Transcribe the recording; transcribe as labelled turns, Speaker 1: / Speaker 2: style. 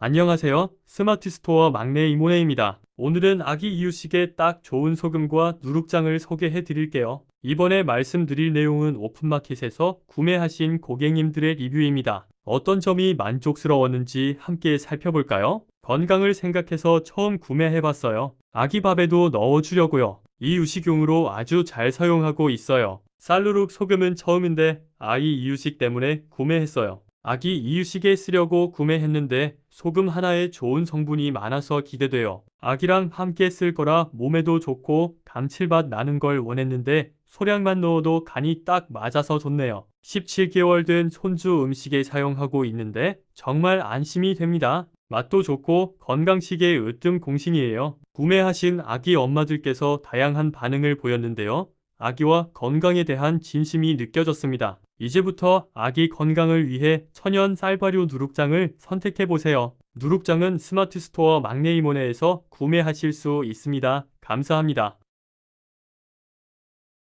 Speaker 1: 안녕하세요. 스마트 스토어 막내 이모네입니다. 오늘은 아기 이유식에 딱 좋은 소금과 누룩장을 소개해 드릴게요. 이번에 말씀드릴 내용은 오픈마켓에서 구매하신 고객님들의 리뷰입니다. 어떤 점이 만족스러웠는지 함께 살펴볼까요? 건강을 생각해서 처음 구매해 봤어요. 아기 밥에도 넣어주려고요. 이 유식용으로 아주 잘 사용하고 있어요. 쌀누룩 소금은 처음인데 아이 이유식 때문에 구매했어요. 아기 이유식에 쓰려고 구매했는데 소금 하나에 좋은 성분이 많아서 기대돼요. 아기랑 함께 쓸 거라 몸에도 좋고 감칠맛 나는 걸 원했는데 소량만 넣어도 간이 딱 맞아서 좋네요. 17개월 된 손주 음식에 사용하고 있는데 정말 안심이 됩니다. 맛도 좋고 건강식의 으뜸 공신이에요. 구매하신 아기 엄마들께서 다양한 반응을 보였는데요. 아기와 건강에 대한 진심이 느껴졌습니다. 이제부터 아기 건강을 위해 천연 쌀바류 누룩장을 선택해보세요. 누룩장은 스마트 스토어 막내 이모네에서 구매하실 수 있습니다. 감사합니다.